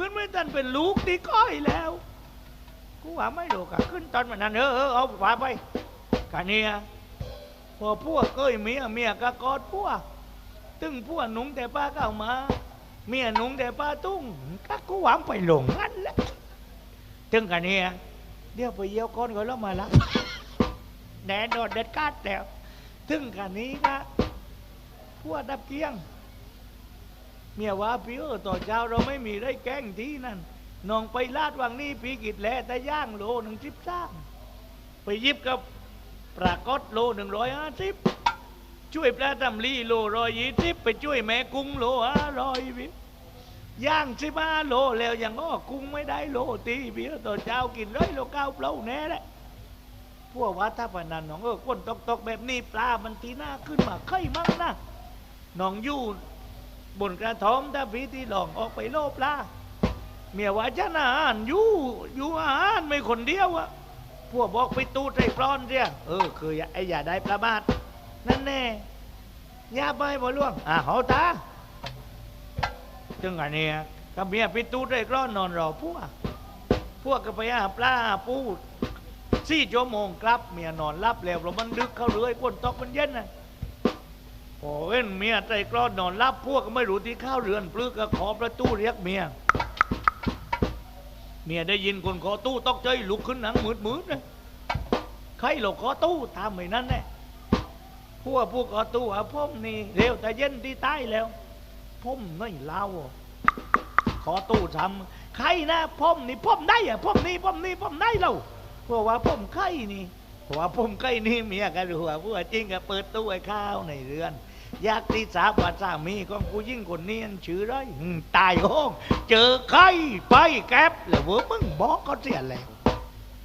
พื้นไม่ทันเป็นลูกที่ก้อยแล้ว กูว่าไม่รู้กะขึ้นตอนมันนั้นเออเออเอาว่าไปกะเนี่ยพอพวกเอ้ยเมียเมียก็กอดพวกตึงพวกหนุ่งแต่ป้าก็เอามา เมียหนุ่งแต่ป้าตุ้งก็กูหวังไปหลงงั้นแหละตึงกะเนี่ยเดี๋ยวไปเยี่ยวก้อนก็แล้วมาละแดดโดดเด็ดกาดแล้วตึงกะนี้นะพวกดับเกียง เมียว่าพี่เออต่อเช้าเราไม่มีได้แกล้งที่นั่นน้องไปลาดวังนี่ปีกิดแลแต่ย่างโลหนึ่งสิบสามไปยิบกับปรากฏโลหนึ่งร้อยห้าสิบช่วยปลาตำลีโลร้อยยี่สิบไปช่วยแม่กุ้งโลห้าร้อยพี่ย่างสิบห้าโลแล้วยังก็กุ้งไม่ได้โลตีพี่เออต่อเช้ากินร้อยโลเก้าเปล่าแน่แหละพวกว่าถ้าพนันน้องเออก้นตกตกๆแบบนี้ปลามันทีหน้าขึ้นมาไข่มั่งนะน้องยู่ บนกระท้อมถ้าพีที่หลองออกไปโลปลาเมียว่าจะอาหารอยู่อยู่อาหารไม่คนเดียวอะพวกบอกไปตู้ใจปลอนเสียเออคือไอ้อย่าได้ประมาทนั่นแน่ยาไปบ่ล่วงอะเขาตาจึงอันเนี้ยกับเมียไปตู้ใจปลอนนอนรอพวกพวกก็ไปหาปลาปูสี่ชั่วโมงกลับเมียนอนรับแล้วเพราะมันดึกเข้าเรื่อยก้นตอกมันเย็นน่ะ พอเว้นเมียใจกรอนนอนรับพวกก็ไม่รู้ที่ข้าวเรือนปลึกก็ขอประตูเรียกเมีย เมียได้ยินคนขอตู้ตกใจลุกขึ้นหนังมืดมืดนะใครหลอกขอตู้ตามไปนั่นแน่พวกพวกขอตู้อะพ่มนี่เร็วแต่เย็นที่ใต้แล้วพ่มไม่เล่าขอตู้ทำใครนะพ่มนี่พ่มได้อะพ่มนี่พ่มนี่พ่มได้เราพวกว่าพ่มไข่นี่เพราะว่าผมใกล้นี่เมียกันหัวผู้จริงก็เปิดตู้ไอ้ข้าวในเรือน อยากที่สาบาสามีของผู้ยิ่งคนนี้อันชื่อไรตายโห้องเจอใครไปแก๊บแล้วเวอมึงบอกก็เสียแล้ว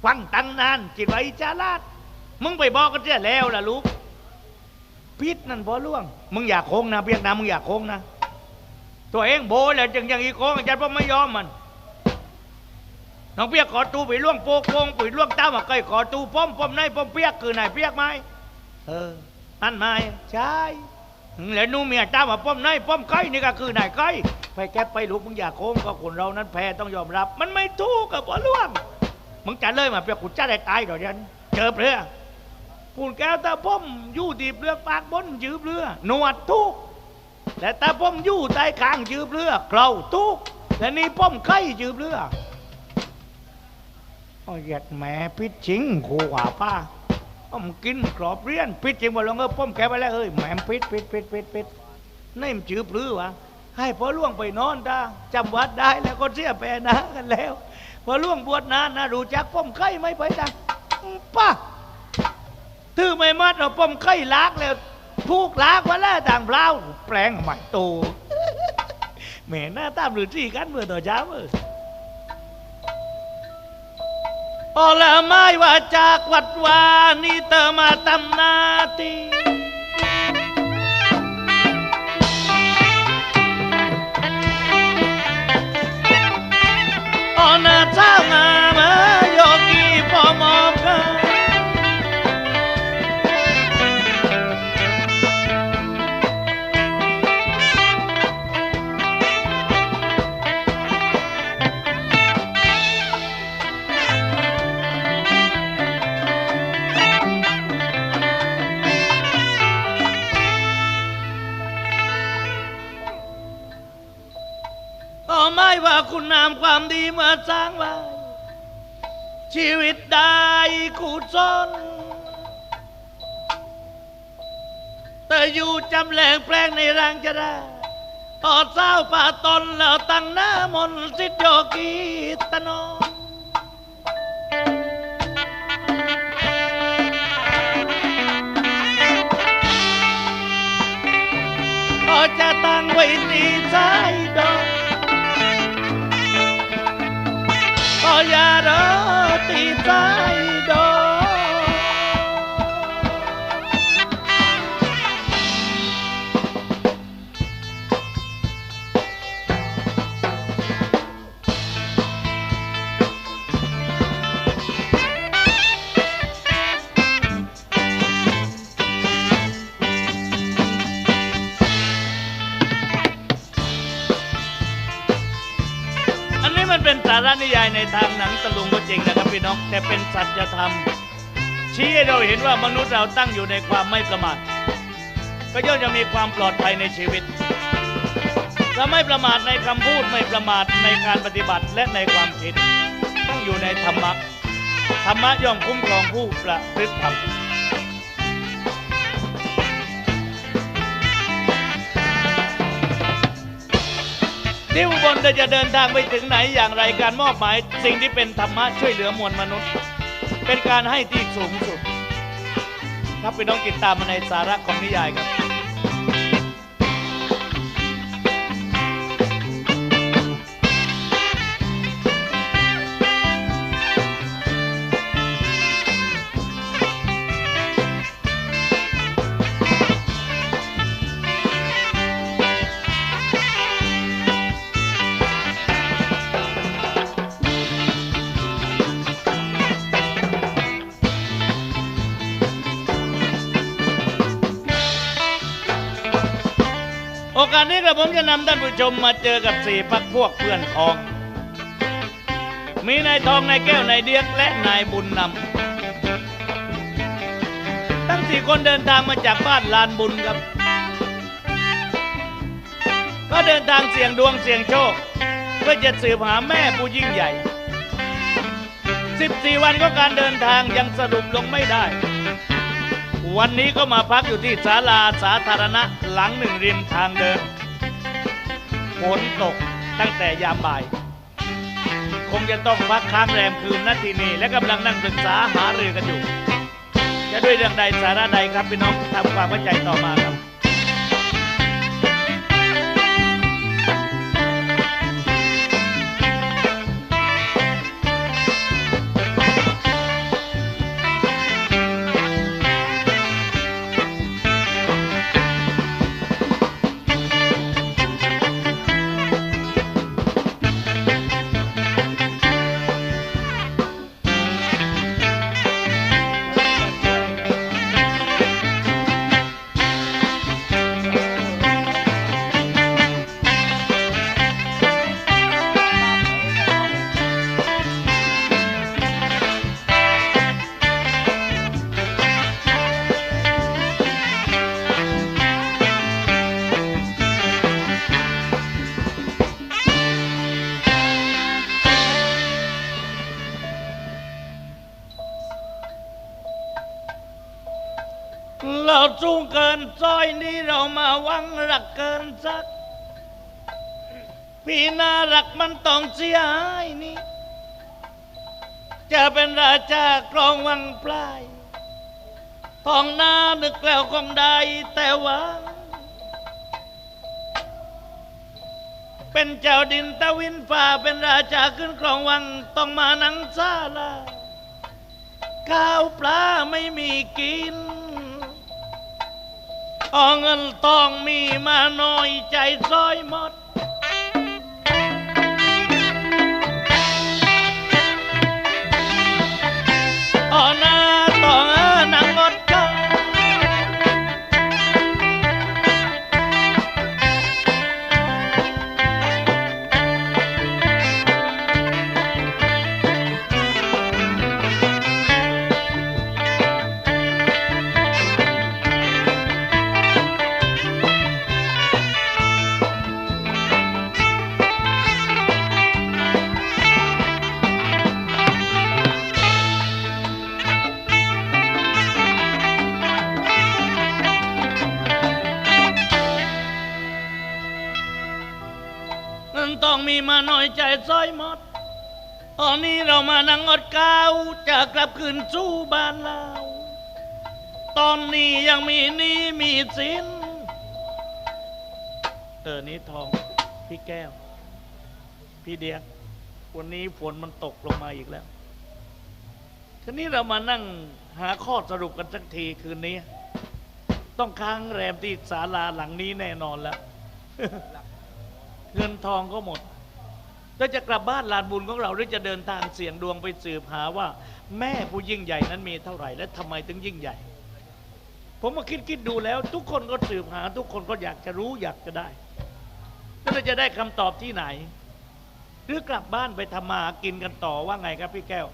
ฟังตั้งนานจิตไว้จาลาดมึงไปบอกก็เสียแล้วล่ะลูกพิษนั่นพอล่วง มึงอยากโค้งนะเพียงนะมึงอยากโค้งนะ ตัวเองโบยแล้วจึงยังอีโค้งอาจารย์พ่อไม่ยอมมันน้องเปียกขอตูไปล่วงโปกโปงปุ๋ยล่วงเต้ามาใกล้ขอตูป้อมป้อมในป้อมเปียกคือนายเปียกไหมเอออันไหมใช่ แล้วนูเมียตามาป้อมในป้อมใกล้นี่ก็คือนายใกล้ไปแก้ไปลูกมึงอย่าโค้งก็คนเรานั้นแพ้ต้องยอมรับ มันไม่ถูกกับพ่อล่วงมึงจะเลยมาเปียกกูจะได้ตายเดี๋ยวนี้เจอเปลือปูนแก้วตาป้อมยู่ดีเปลือกปากบนยืบเรือหนวดทุกแต่ตาป้อมยู่ใต้คางยืบเรือเกลาทุกและนี่ป้อมไข่ยืบเรือโอ้ยยัดแหม่พิษจริงครูว่าป้า ผมกินกรอบเรียนพิษจริงบ่ลงเออป้อมแกไปแล้วเอ้ยแหม่มพิษพิษพิษพิษพิษนี่มันจื้อปลื้อวะให้พอล่วงไปนอนตาจำวัดได้แล้วก็เสียแปรนะกันแล้ว พอล่วงบวชนานนะรู้จักป้อมไข่ไม่ไปจังป้าถือไม่มัดเราป้อมไข่ลากแล้วพูกลากมาแล้วต่างเปล่าแปลงใหม่โตแหม่หน้าตามหรือที่กันเมื่อต่อเช้าเม่ว่าจากวัดวานี่เธอ oleh mai wajak wat wanita matam nati Ona oh, cangang ามความดีเมื่อสร้างไว้ ชีวิตได้กุศลแต่อยู่จำแหลงแปลงในร่างจะได้ต่อเศร้าป่าตนแล้วตั้งหน้ามนต์สิทธิโยกีตโนก็จะตั้งไว้ที่ใจ เป็นสาระนิยายในทางหนังตะลุงก็จริงนะครับพี่น้องแต่เป็นสัจธรรม ชี้ให้เราเห็นว่ามนุษย์เราตั้งอยู่ในความไม่ประมาทก็ย่อมจะมีความปลอดภัยในชีวิตเราไม่ประมาทในคำพูดไม่ประมาทในการปฏิบัติและในความคิดตั้งอยู่ในธรรมะธรรมะย่อมคุ้มครองผู้ประพฤติธรรม ที่อุบลจะเดินทางไปถึงไหนอย่างไรการมอบหมายสิ่งที่เป็นธรรมะช่วยเหลือมวลมนุษย์ เป็นการให้ที่สูงสุด ครับไปน้องติดตามมาในสาระของนิยายครับ โอกาสนี้กระผมจะนำท่านผู้ชมมาเจอกับสี่พักพวกเพื่อนพ้อง มีนายทองนายแก้วนายเดียกและนายบุญนำทั้งสี่คนเดินทางมาจากบ้านลานบุญครับ ก็เดินทางเสี่ยงดวงเสี่ยงโชค เพื่อจะสืบหาแม่ผู้ยิ่งใหญ่ 14 วันก็การเดินทางยังสรุปลงไม่ได้วันนี้ก็มาพักอยู่ที่ศาลาสาธารณะหลังหนึ่งริมทางเดิน นตกตั้งแต่ยามบ่าย คงจะต้องพักค้างแรมคืนนาทีนี้และกำลังนั่งปรึกษาหารือกันอยู่ จะด้วยเรื่องใดสาระใดครับพี่น้องทำความเข้าใจต่อมาครับ สัก พี่น่ารักมันต้องเสียหายนี่จะเป็นราชากรองวังปลายทองหน้านึกแล้วคงได้แต่หว่า เป็นเจ้าดินตะวินฟ้าเป็นราชาขึ้นครองวังต้องมานังซาลาข้าวปลาไม่มีกิน อาเงินทองมีมาน้อยใจซอยหมดอ๋อ มานั่งอดก้าวจะกลับคืนสู่บ้านเรา ตอนนี้ยังมีหนี้มีสินเออนี่ทอง พี่แก้ว พี่เดียกวันนี้ฝนมันตกลงมาอีกแล้ว ทีนี้เรามานั่งหาข้อสรุปกันสักทีคืนนี้ ต้องค้างแรมที่ศาลาหลังนี้แน่นอนแล้ว เงินทองก็หมด แล้วจะกลับบ้านลานบุญของเราหรือจะเดินทางเสี่ยงดวงไปสืบหาว่า แม่ผู้ยิ่งใหญ่นั้นมีเท่าไหร่ และทำไมถึงยิ่งใหญ่ ผมมาคิดคิดดูแล้ว ทุกคนก็สืบหา ทุกคนก็อยากจะรู้อยากจะได้แล้วเราจะได้คำตอบที่ไหน หรือกลับบ้านไปทำมาหากินกันต่อว่าไงครับพี่แก้ว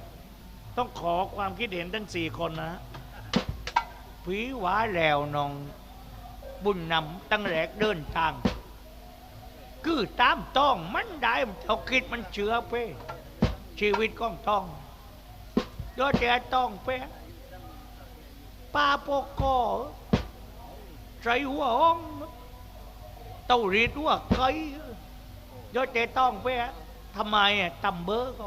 ต้องขอความคิดเห็นทั้งสี่คนนะผีหวาแล้วนอง บุญนำตั้งแรกเดินทาง คือตามต้องมันได้เอาคิดมันเชื่อเป้ชีวิตก้องต้องยอดแต่ต้องเป้ปาโปกกอใจหัวห้องเต้ารีดหัวไก่ยอดแต่ต้องเป้ทำไมอะตำเบอร์ก็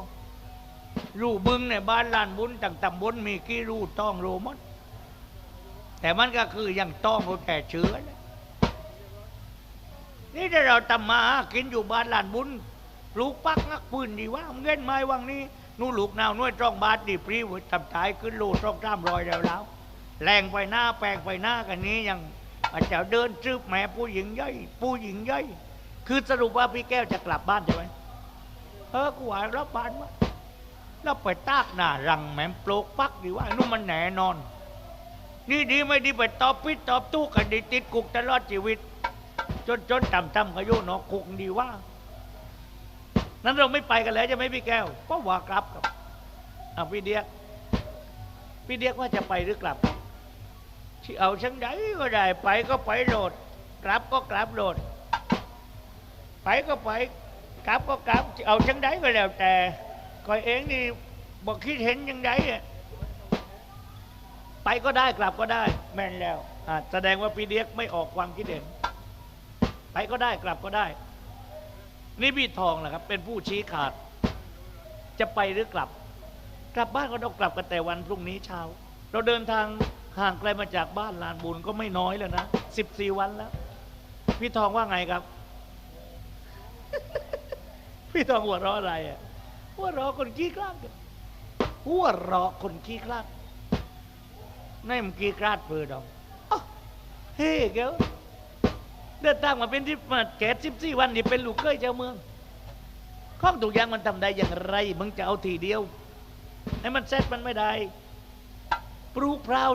รูบึงในบ้านลานบุญต่างตำบลมีกี่รูต้องรูมดแต่มันก็คือยังต้องรู้แต่เชื้อ นี่ถ้าเราทำมาหากินอยู่บ้านหลานบุญปลูกปักงักปืนดีว่าเงินไม้วังนี้นู่ลูกนาวน้วยตรองบาทดีปรีวทำตายขึ้นโลตรองตามรอยแล้วแล้วแรงไปหน้าแปลงไปหน้ากันนี้ยังอาจจะเดินซื้อแม่ผู้หญิงย่อยผู้หญิงย่อยคือสรุปว่าพี่แก้วจะกลับบ้านใช่ไหมเออกูว่ารับบ้านวะแล้วไปตากหน้ารังแหม่มปลูกปักดีว่านู่นมันแหนนอน นี่ดีไม่ดีไปตอบปิดตอบตู้กันดีติดคุกตลอดชีวิต จนจนต่ำต่ำก็โยนอกคุกดีว่า นั้นเราไม่ไปกันแล้วจะไหม่พี่แก้วเพราะว่ากลับครับอะพี่เดียกพี่เดียกว่าจะไปหรือกลับ ที่เอาชั้นใดก็ได้ ไปก็ไปโหลด กลับก็กลับโหลด ไปก็ไป กลับก็กลับ เอาชั้นใดก็แล้วแต่คอยเองนี่บอกคิดเห็นยังไงไปก็ได้กลับก็ได้ แม่นแล้วอ่าแสดงว่าพี่เดียกไม่ออกความคิดเห็น ไปก็ได้กลับก็ได้ นี่พี่ทองแหละครับ เป็นผู้ชี้ขาด จะไปหรือกลับ กลับบ้านก็ต้องกลับกันแต่วันพรุ่งนี้เช้า เราเดินทางห่างไกลมาจากบ้านลานบุญก็ไม่น้อยแล้วนะสิบสี่วันแล้ว พี่ทองว่าไงครับ พี่ทองหัวเราะอะไรอะหัวเราะคนขี้คลาดครับหัวเราะคนขี้คลาดนี่มันกี่กราดเปิดดอกอ้าวเฮ้เก้ว เดินทางมาเป็นที่มาแก่สิบสี่วันนี่เป็นลูกเคยเจ้าเมืองข้องถูกอย่างมันทำได้อย่างไรมึงจะเอาทีเดียวให้มันเซ็ตมันไม่ได้ ปลูกพราว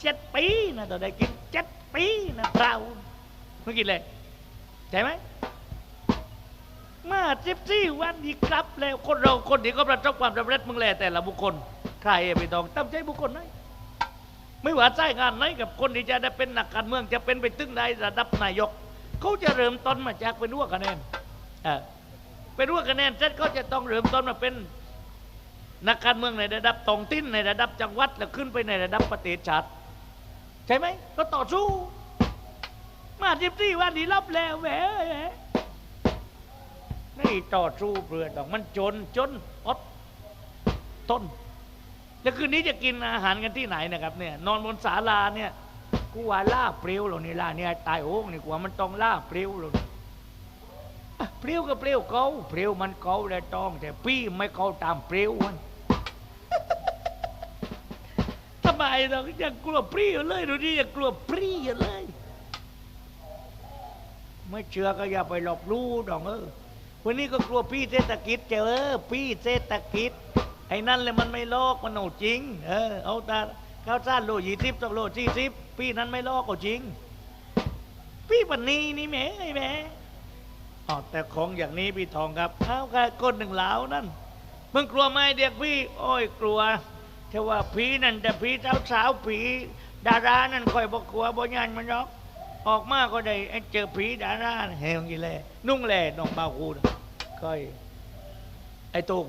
เจ็ดปีนะต่อได้กินเจ็ดปีนะพราวเมื่อกี้เลยใช่ไหมมาสิบสี่วันอีกกลับแล้วคนเราคนที่ก็ประสบความสำเร็จมึงแหละแต่ละบุคคล ใครไปต้องตั้งใจบุคคลไหนไม่ว่าใช้งานไหนกับคนที่จะได้เป็นนักการเมืองจะเป็นไปถึงได้ระดับนายก เขาจะเริ่มต้นมาจากเป็นหัวคะแนนเป็นหัวคะแนนเสร็จเขาจะต้องเริ่มต้นมาเป็นนักการเมืองในระดับท้องถิ่นในระดับจังหวัดแล้วขึ้นไปในระดับประเทศชาติใช่ไหมก็ต่อสู้ มาสิบสี่วันนี้รับแล้วแหมนี่ต่อสู้เปลือดอกมันจนจนอดต้น แล้วคืนนี้จะกินอาหารกันที่ไหนนะครับเนี่ยนอนบนศาลาเนี่ย กูว่าล่าเปรี้ยวหรอกนี่ล่าเนี่ยตายโอ้งนี่กูว่ามันต้องล่าเปรี้ยวหรอกอะเปรี้ยวก็เปรี้ยวเกาเปรี้ยวมันเกาแล้วต้อง แต่พี่ไม่เกาตามเปรี้ยวมันทำไมเรายังกลัวเปรี้ยวเลยดูดิยังกลัวเปรี้ยวเลยไม่เชื่อก็อย่าไปหลบลู่ดองเออวันนี้ก็กลัวพี่เศรษฐกิจเจอเออพี่เศรษฐกิจไอ้นั่นเลยมันไม่ลอกมันเอาจริง เออเอาแต่ข้าวสารโลยี่สิบต้องโลสี่สิบ พี่นั้นไม่ลอกเอาจริง พี่ปันนี้นี่แหม่ไอ้แหม่อ๋อแต่ของอย่างนี้พี่ทองครับเอาแค่ก้นหนึ่งเหลานั่นมึงกลัวไหมเด็กพี่ โอ้ยกลัวแต่ว่าผีนั่นแต่ผีสาวสาวๆผีดารานั่นคอยบอกกลัวบ่ยันมันหรอก ออกมาก็ได้ไอ้เจอผีดาราเฮงกี่แลนุ่งแลน้องบาวกูนะค่อย ไอ้ตุง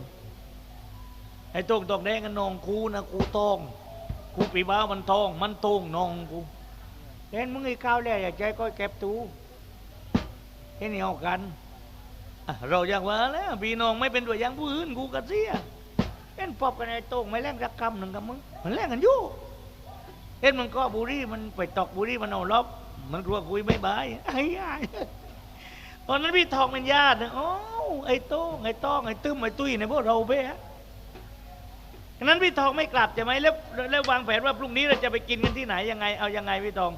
ไอ้ตรงตองแดงกันนองกูนะกูตอง กูปีบ้ามันทองมันตรงนองกูเห็นมึงไอ้ข้าวแล้วอย่าใจก็เก็บตูเห็นเอากันเราอย่างว่าแล้วพี่น้องไม่เป็นตัวอย่างผู้อื่นกูกระเสียเห็นปอบกันไอ้โตรงไม่แรงสักคำหนึ่งกับมึงมันแรงกันอยู่เห็นมันก็บุรีมันไปตอกบุรีมันเอาลบมันกลัวคุยไม่บายไอ้ยายตอนนั้นพี่ทองเป็นญาตินะโอ้ไอ้โต้งไอ้ต้องไอ้ตึ้มไอ้ตุ้ยในพวกเราเบ้ ฉะนั้นพี่ทองไม่กลับใช่ไหมแล้วแล้ววางแผนว่าพรุ่งนี้เราจะไปกินกันที่ไหนยังไง เอายังไงพี่ทอง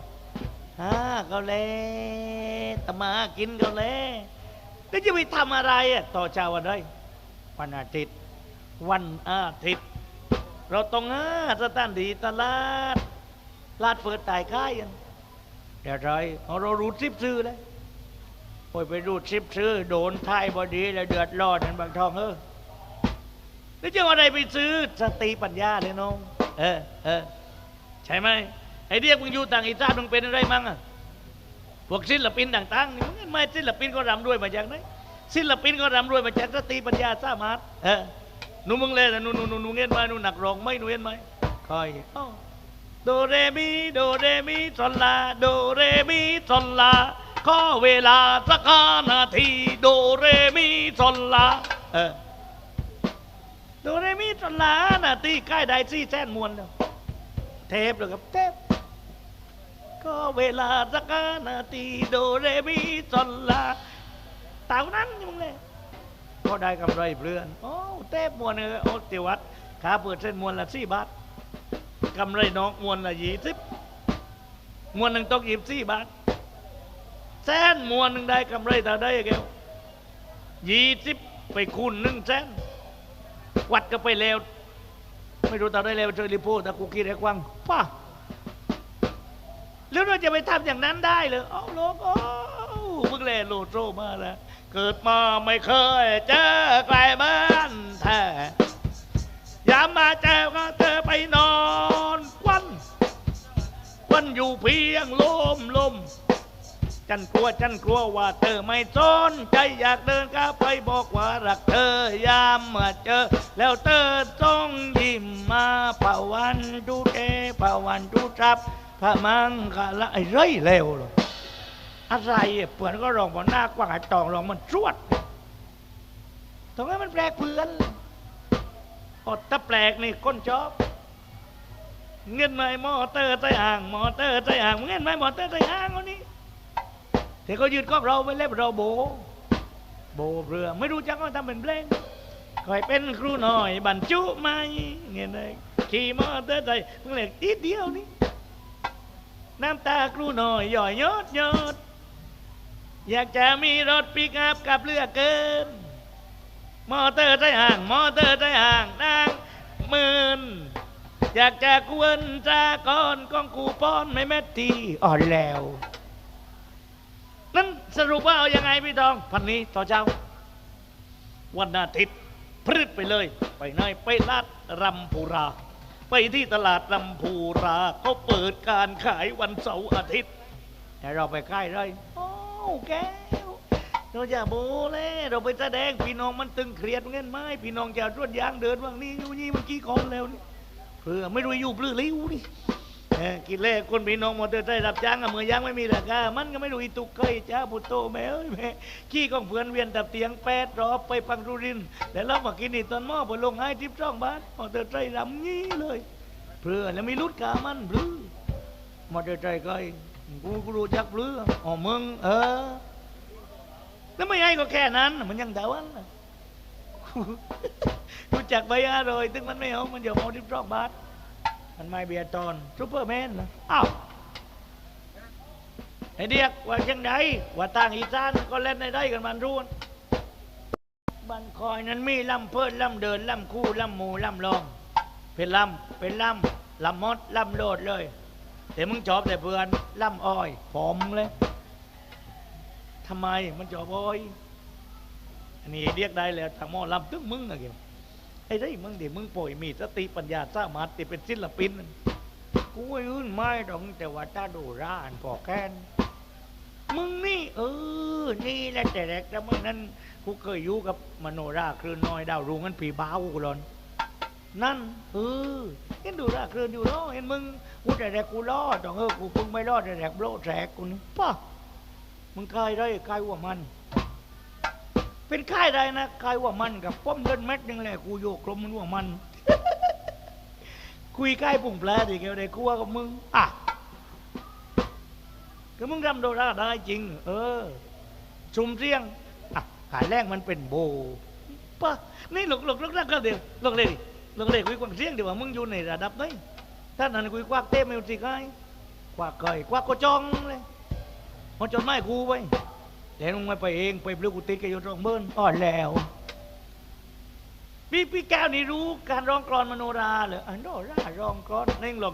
ฮ่าเกาเลยตะมากินเกาเลยแล้วจะไปทำอะไรอะต่อเช้าวันใดวันอาทิตย์ วันอาทิตย์ เราต้องหาสถานดีตลาดลาดเปิดตายค่ายกันเดี๋ยวไรเอาเรารู้ซิบซื้อเลยโอ้ยไปดูชิปซื้อโดนไทยบอดีแล้วเดือดร้อนนั่นบางทองเออ นี่จะเอาอะไรไปซื้อสติปัญญาเลยน้อง เออเออใช่ไหมไอเดียมึงอยู่ต่างอีสานมึงเป็นอะไรมั่งอะพวกศิลปินต่างๆนี่มึงไม่ศิลปินก็รำด้วยมาจากไหนศิลปินก็รำด้วยมาจากสติปัญญาสามารถเออหนูมึงเลยนะหนูหนูหนูหนูเงี้ยไหมหนูหนักร้องไหมหนูเงี้ยไหมคอยอ้าวโดเรมีโดเรมีซอนลาโดเรมีซอนลาขอเวลาสักห้านาทีโดเรมีซอนลาเออ โดเรมีตลาน่ะตีใกล้ได้ซี่แสนมวนแล้วเทปเลยครับเทปก็เวลาสักนาทีโดเรมีตลาเต่านั้นนี่มึงเลยก็ได้กำไรเพื่อนโอ้เทปมวนเออโอ้เตีวัดขาเปิดเส้นมวนละสี่บาทกำไรน้องมวนละยี่สิบมวนหนึ่งตกยี่สี่บาทแสนมวนหนึ่งได้กำไรเท่าได้แก้วยี่สิบไปคูณหนึ่งแสน วัดก็ไปแล้ว ไม่รู้ตอนได้แล้วเจอรีโพแต่กูคิดไอ้กวางป้าแล้วเราจะไปทำอย่างนั้นได้เลยเอ้าโลกโอ้เพิ่งเล่นโลโซมาแล้วเกิดมาไม่เคยเจอใครบ้านแท้ยามมาเจอก็เธอไปนอนควันควันอยู่เพียงลมลม ฉันกลัวฉันกลัวว่าเธอไม่สนใจอยากเดินก้าไปบอกว่ารักเธอยามเมื่อเจอ แล้วเธอต้องยิ้มมาป่าวันดูเอป่าวันดูจับพระมังคละไอ้ไรเร็วหรออะไรอ่เปื่อนก็ร้องบนหน้ากว้างไอ้ตองร้องมันจวดตรงนั้นมันแปลกเพื่อนอดถ้าแปลกนี่ก้นจอบเงินไหมมอเตอร์ใส่อ่างมอเตอร์ใส่อ่างเงินไหมมอเตอร์ใส่อ่างวันนี้ แต่เขายืนก็เราไปเล่นเราโบ โบเรือไม่รู้จักว่าทำเป็นเพลงคอยเป็นครูหน่อยบรรจุไหมเงี้ยเลยขี่มอเตอร์ไซค์เพิ่งเล็กทีเดียวนี่น้ำตาครูหน่อยหย่อยยอดยอดอยากจะมีรถปิกอัพกับเรือเกิน มอเตอร์ไซค์ห่าง มอเตอร์ไซค์ห่างนางหมื่นอยากจะกวนจากอนกองกูป้อนไม่แม่ทีอ่อนแล้ว สรุปว่าเอาอยัางไงพี่ทอง พันนี้ต่อเจ้า วันอาทิตย์พรึดไปเลย ไปไหนไปลาดรำพูรา ไปที่ตลาดรำพูราเขาเปิดการขายวันเสาร์อาทิตย์แต่เราไปใกล้เลยโอ้แก้วเราอย่าโบเลยเราไปแสดงพี่น้องมันตึงเครียดเงี้ยไหมพี่น้องจะรวดยางเดินว่างนี้อยู่นี่เมื่อกี้คนแล้วนี่เพื่อไม่รู้อยู่ปลื้อลิ้วนี่ เออกินเล่คนพี่น้องมอเตอร์ไซค์รับจ้างอะเมือยางไม่มีราคามันก็ไม่รู้อีตุกเคยจ้าบุตโตแม่เอ้ยแม่ขี้ของเพื่อนเวียนตับเตียงแปดรอบไปปังรุรินแล้วเรามากินนี่ตอนหม้อไปลงให้ทิปช่องบ้านมอเตอร์ไซค์รำงี้เลยเพื่อแล้วมีรุดกามันบลื้อมอเตอร์ไซค์ก็กูกูรู้จักบลื้ออ๋อมึงเออแล้วไม่ให้ก็แค่นั้น มันยังเดาวันรู้จักใบอร่อยถึงมันไม่เอามันเดี๋ยวเอาทิปช่องบ้าน มันไม่เบียร์ตอนซูเปอร์แมนนะอ้าวไอเดียกว่าจังไดว่าต่างอีสานก็เล่นในได้กันมันรู้นบันคอยนั้นมีลำเพิ่นลำเดินลำคู่ลำหมูลำลอง เป็นลำเป็นลำลำมดลำโลดเลย แต่มึงจอบแต่เพื่อนลำอ้อยผอมเลยทำไมมันจอบอ้อยอันนี้เรียกได้แล้วทางหมอลำตึ้งมึงอะเกี่ยว ไอ้ได้มึงเดี๋ยวมึงป่วยมีสติปัญญาสามารถที่เป็นศิลปิน กูไม่อื่นไม่หรอกแต่ว่าถ้าดูร้านพอแค่นมึงนี่เออ นี่แหละแต่แรกแต่เมื่อนั้นกูเคยอยู่กับมโนราคลื่นน้อยดาวรุ่งกันผีบ้าวกูหลอนนั่นเออเห็นดูราคลื่นอยู่ล้อเห็นมึงกูแต่แรกกูล้อดองเออกูเพิ่งไม่รอดแต่แรกโบลแรกกูนี่ป้ามึงใครได้ใครว่ามัน เป็นค่ายใดนะค่ายว่ามันกับป้อมเดินเม็ดหนึงแหละกูโยกลมมันว่ามัน คุยใกล้ปุ่งแปลดิแกได้กูว่ากับมึงอะก็มึงรำโดราได้จริง เออ ชุมเสียงอะขายแรกมันเป็นโบปะนี่หลกหลกหลกนั่นก็เดียวหลกเลยดิหลกเลยคุยกวางเสียงเดี๋ยวว่ามึงอยู่ในระดับไหนถ้านั้นคุยกวากเต้ไม่สิกายกวากเกยกวากก็จองเลยมันจนไม่กูไว้ แต่มึงไม่ไปเองไปเปลือกกุฏิแกยศร้องเบิ้นอ่อนแล้วพี่พี่แก้วนี่รู้การร้องกรอนมโนราเหรออันโนราร้องกรอนเน่งหลอก